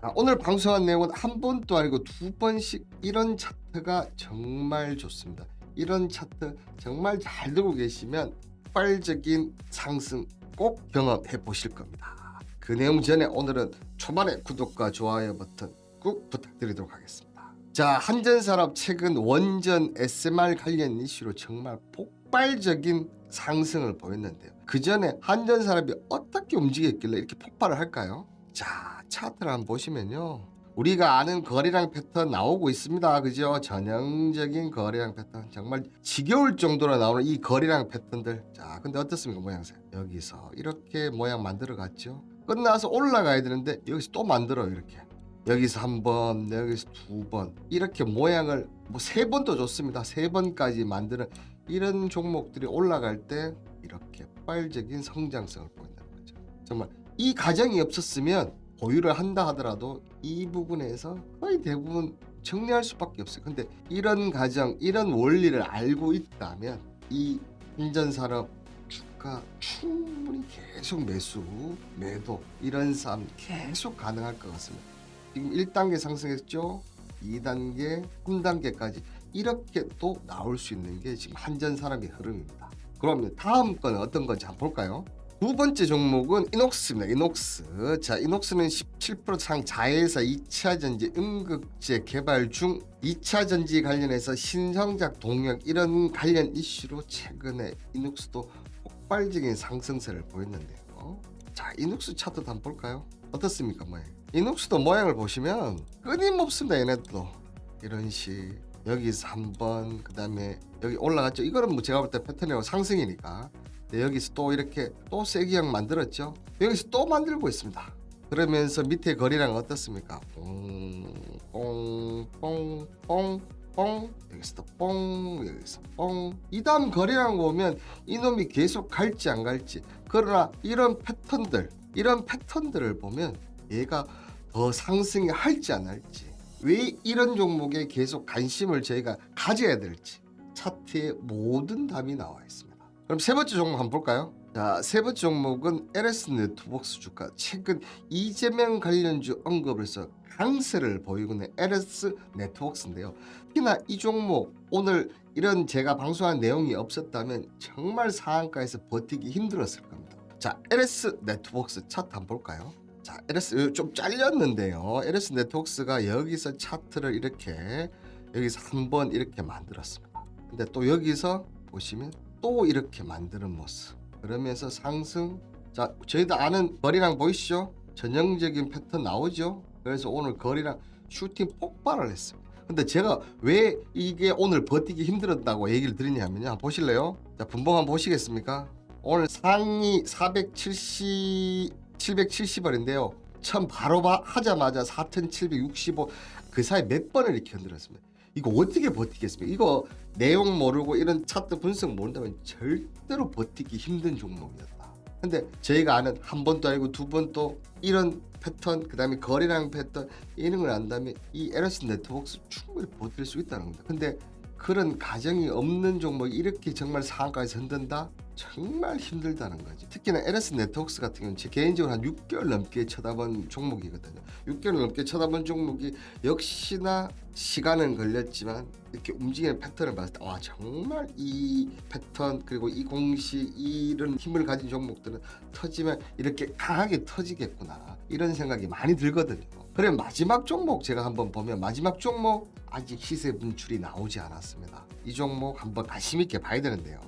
자, 오늘 방송한 내용은 한 번도 아니고 두 번씩 이런 차트가 정말 좋습니다. 이런 차트 정말 잘 들고 계시면 폭발적인 상승 꼭 경험해 보실 겁니다. 그 내용 전에 오늘은 초반에 구독과 좋아요 버튼 꾹 부탁드리도록 하겠습니다. 자, 한전산업 최근 원전 SMR 관련 이슈로 정말 폭발적인 상승을 보였는데요. 그 전에 한전산업이 어떻게 움직였길래 이렇게 폭발을 할까요? 자, 차트를 한번 보시면요. 우리가 아는 거래량 패턴 나오고 있습니다. 그죠? 전형적인 거래량 패턴. 정말 지겨울 정도로 나오는 이 거래량 패턴들. 자, 근데 어떻습니까, 모양새? 여기서 이렇게 모양 만들어 갔죠? 끝나서 올라가야 되는데 여기서 또 만들어요, 이렇게. 여기서 한 번, 여기서 두 번. 이렇게 모양을 뭐 세 번도 좋습니다. 세 번까지 만드는 이런 종목들이 올라갈 때 이렇게 폭발적인 성장성을 보인다는 거죠. 정말 이 가정이 없었으면 보유를 한다 하더라도 이 부분에서 거의 대부분 정리할 수밖에 없어요. 근데 이런 가정, 이런 원리를 알고 있다면 이 인전산업 주가 충분히 계속 매수, 매도 이런 싸움 계속 가능할 것 같습니다. 지금 1단계 상승했죠. 2단계, 3단계까지 이렇게 또 나올 수 있는 게 지금 한전산업의 흐름입니다. 그러면 다음 거는 어떤 건지 한번 볼까요? 두 번째 종목은 이녹스입니다. 이녹스. 자, 이녹스는 17%상 자회사 2차 전지 음극재 개발 중 2차 전지 관련해서 신성작 동력 이런 관련 이슈로 최근에 이녹스도 폭발적인 상승세를 보였는데요. 자, 이녹스 차트 한번 볼까요? 어떻습니까, 모양? 이녹스도 모양을 보시면 끊임없습니다, 얘네도 이런 식. 여기서 한번 그다음에 여기 올라갔죠. 이거는 뭐 제가 볼 때 패턴이라고 상승이니까. 네, 여기서 또 이렇게 또 세기형 만들었죠. 여기서 또 만들고 있습니다. 그러면서 밑에 거리랑 어떻습니까? 뽕뽕뽕뽕 뽕 여기서 또 뽕 여기서 뽕이 다음 거리랑 보면 이놈이 계속 갈지 안 갈지 그러나 이런 패턴들 이런 패턴들을 보면 얘가 더 상승이 할지 안 할지 왜 이런 종목에 계속 관심을 저희가 가져야 될지 차트에 모든 답이 나와 있습니다. 그럼 세 번째 종목 한번 볼까요? 자, 세 번째 종목은 LS 네트워크스 주가 최근 이재명 관련주 언급을 해서 강세를 보이고 있는 LS 네트워크스인데요. 특히나 이 종목 오늘 이런 제가 방송한 내용이 없었다면 정말 상한가에서 버티기 힘들었을 겁니다. 자, LS 네트워크스 차트 한번 볼까요? 자, LS 좀 잘렸는데요. LS 네트워크스가 여기서 차트를 이렇게 여기서 한번 이렇게 만들었습니다. 근데 또 여기서 보시면 또 이렇게 만드는 모습. 그러면서 상승. 자, 저희도 아는 거리랑 보이시죠? 전형적인 패턴 나오죠? 그래서 오늘 거리랑 슈팅 폭발을 했습니다. 근데 제가 왜 이게 오늘 버티기 힘들었다고 얘기를 드리냐면요. 보실래요? 자, 분봉 한번 보시겠습니까? 오늘 상위 470 770원인데요. 처음 바로 바- 하자마자 4,765 그 사이 몇 번을 이렇게 흔들었습니다. 이거 어떻게 버티겠습니까? 이거 내용 모르고 이런 차트 분석 모른다면 절대로 버티기 힘든 종목이었다. 근데 저희가 아는 한 번도 아니고 두 번도 이런 패턴 그 다음에 거래량 패턴 이런 걸 안다면 이 에러스 네트워크스 충분히 버틸 수 있다는 겁니다. 근데 그런 가정이 없는 종목이 이렇게 정말 상한가에서 흔든다? 정말 힘들다는 거지. 특히나 LS 네트워크스 같은 경우는 제 개인적으로 한 6개월 넘게 쳐다본 종목이거든요. 6개월 넘게 쳐다본 종목이 역시나 시간은 걸렸지만 이렇게 움직이는 패턴을 봤을 때 와 정말 이 패턴 그리고 이 공시 이런 힘을 가진 종목들은 터지면 이렇게 강하게 터지겠구나 이런 생각이 많이 들거든요. 그래 마지막 종목 제가 한번 보면 마지막 종목 아직 시세 분출이 나오지 않았습니다. 이 종목 한번 관심 있게 봐야 되는데요.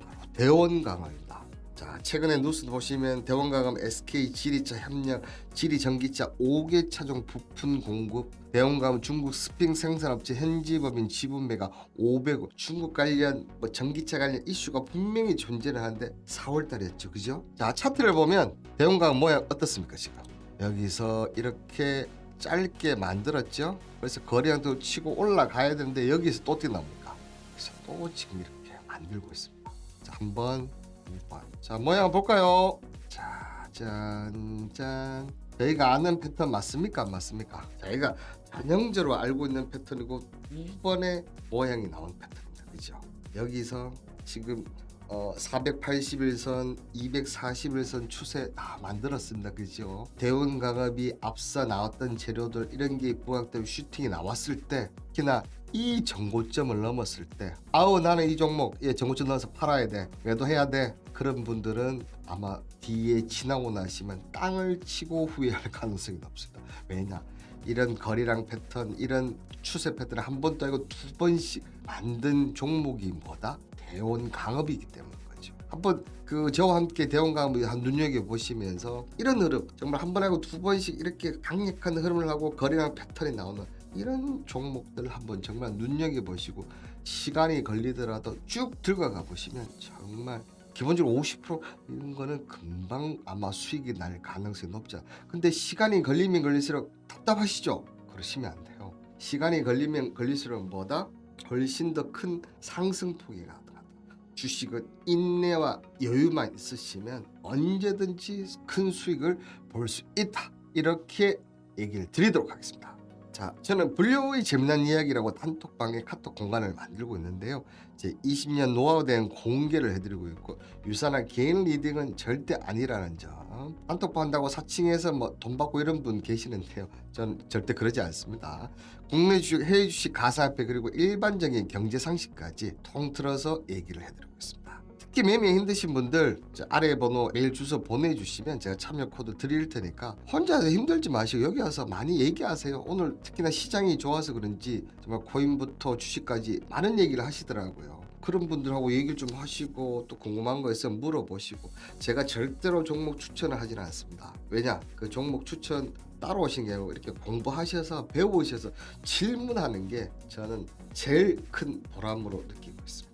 바로 대원강화입니다. 자 최근에 뉴스 보시면 대원강화 SK 지리차 협력 지리 전기차 5개 차종 부품 공급 대원강화 중국 스핑 생산업체 현지법인 지분매가 500억 중국 관련 뭐 전기차 관련 이슈가 분명히 존재를 하는데 4월달이었죠 그죠? 자 차트를 보면 대원강화 모양 어떻습니까 지금 여기서 이렇게 짧게 만들었죠. 그래서 거리량도 치고 올라가야 되는데 여기서 또 뛰어납니까? 그래서 또 지금 이렇게 만들고 있습니다. 자, 한 번, 두 번. 자, 모양 볼까요? 자, 짠, 짠. 저희가 아는 패턴 맞습니까? 안 맞습니까? 저희가 전형적으로 알고 있는 패턴이고 두 번의 모양이 나온 패턴입니다. 그죠? 여기서 지금 어, 481선, 241선 추세 다 만들었습니다. 그죠? 대운 강업이 앞서 나왔던 재료들 이런 게 부각되고 슈팅이 나왔을 때 특히나 이 정고점을 넘었을 때 아우 나는 이 종목 예 정고점 넘어서 팔아야 돼 매도해야 돼 그런 분들은 아마 뒤에 지나고 나시면 땅을 치고 후회할 가능성이 높습니다. 왜냐? 이런 거리랑 패턴, 이런 추세 패턴을 한 번도 아니고 두 번씩 만든 종목이 뭐다? 대원 강업이기 때문인 거죠. 한번 그 저와 함께 대원 강업을 한 눈여겨 보시면서 이런 흐름 정말 한 번 하고 두 번씩 이렇게 강력한 흐름을 하고 거리랑 패턴이 나오는 이런 종목들 한번 정말 눈여겨 보시고 시간이 걸리더라도 쭉 들어가 보시면 정말 기본적으로 50% 이런 거는 금방 아마 수익이 날 가능성이 높죠. 근데 시간이 걸리면 걸릴수록 답답하시죠? 그러시면 안 돼요. 시간이 걸리면 걸릴수록 뭐다? 훨씬 더 큰 상승폭이 가더라도 주식은 인내와 여유만 있으시면 언제든지 큰 수익을 볼 수 있다. 이렇게 얘기를 드리도록 하겠습니다. 자, 저는 불려의 재미난 이야기라고 단톡방에 카톡 공간을 만들고 있는데요. 제 20년 노하우된 공개를 해드리고 있고 유산한 개인 리딩은 절대 아니라는 점. 단톡방 한다고 사칭해서 뭐 돈 받고 이런 분 계시는데요. 전 절대 그러지 않습니다. 국내 주식, 해외 주식 가상화폐 그리고 일반적인 경제 상식까지 통틀어서 얘기를 해드리고 있습니다. 특히 매매 힘드신 분들 저 아래 번호 메일 주소 보내주시면 제가 참여 코드 드릴 테니까 혼자 힘들지 마시고 여기 와서 많이 얘기하세요. 오늘 특히나 시장이 좋아서 그런지 정말 코인부터 주식까지 많은 얘기를 하시더라고요. 그런 분들하고 얘기를 좀 하시고 또 궁금한 거 있으면 물어보시고 제가 절대로 종목 추천을 하지는 않습니다. 왜냐 그 종목 추천 따로 오신 게 아니고 이렇게 공부하셔서 배우셔서 질문하는 게 저는 제일 큰 보람으로 느끼고 있습니다.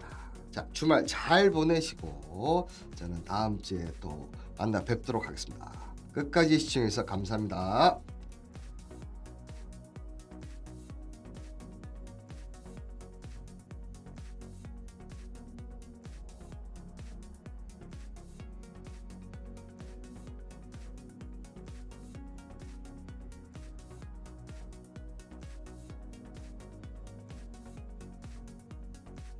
자 주말 잘 보내시고 저는 다음 주에 또 만나 뵙도록 하겠습니다. 끝까지 시청해주셔서 감사합니다.